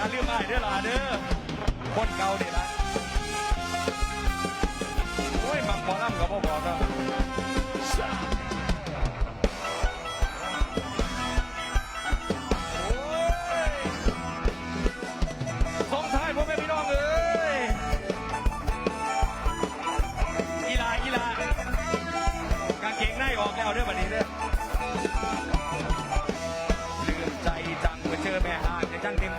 เอย่อลืมไอ้เด้อล่ะเด้อคนเก่านี่ละโอ้ยมังหมอลำกับบ่บอกครับส่งท้ายพ่อแม่พี่น้องเอ้ยอีหาอีหากางเกงในออกแล้วเด้อบัดนี้เด้อเลื่อมใจจังเมื่อเจอแม่ห่างจะจังเต็ม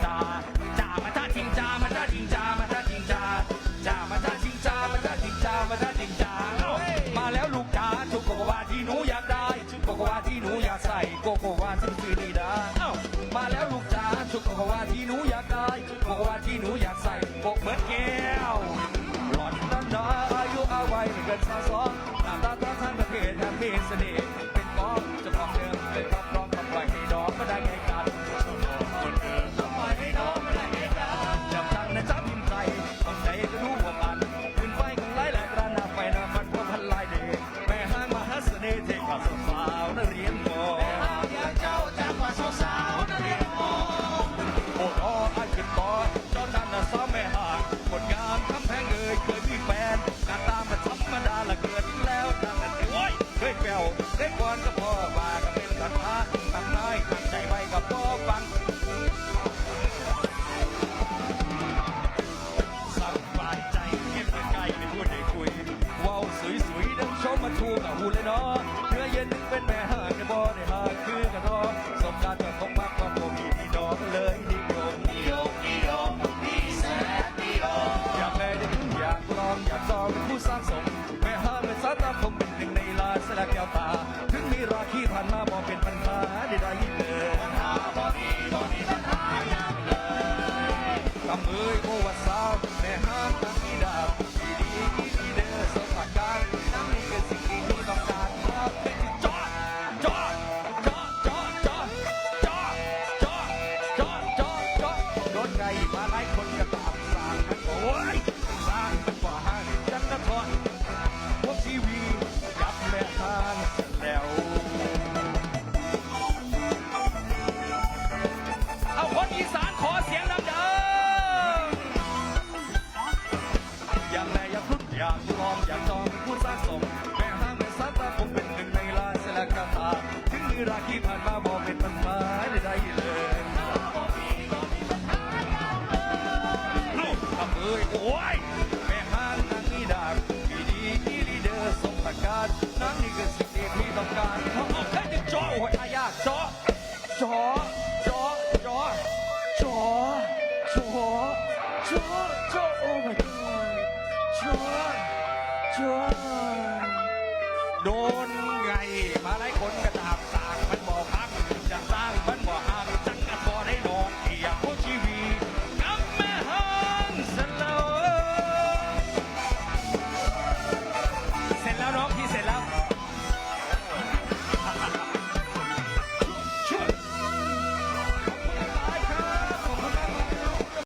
โกโกวาที่ซื้อดีดาเอ้ามาแล้วลูกจ๋าชุดโกโกวาที่หนูอยากได้โกโกวาที่หนูอยากใส่ปกเหมือนแก้วหลอนตั้งดาอายุอาวัยเกินสาวสองหน้าตาตาทางประเกศทางเพศเสน่ห์ คุเลยเนาะ Manhattan หอจอจอจอจอจอจอโอ้ my god จอจอโดนไงมาไล่คนกัน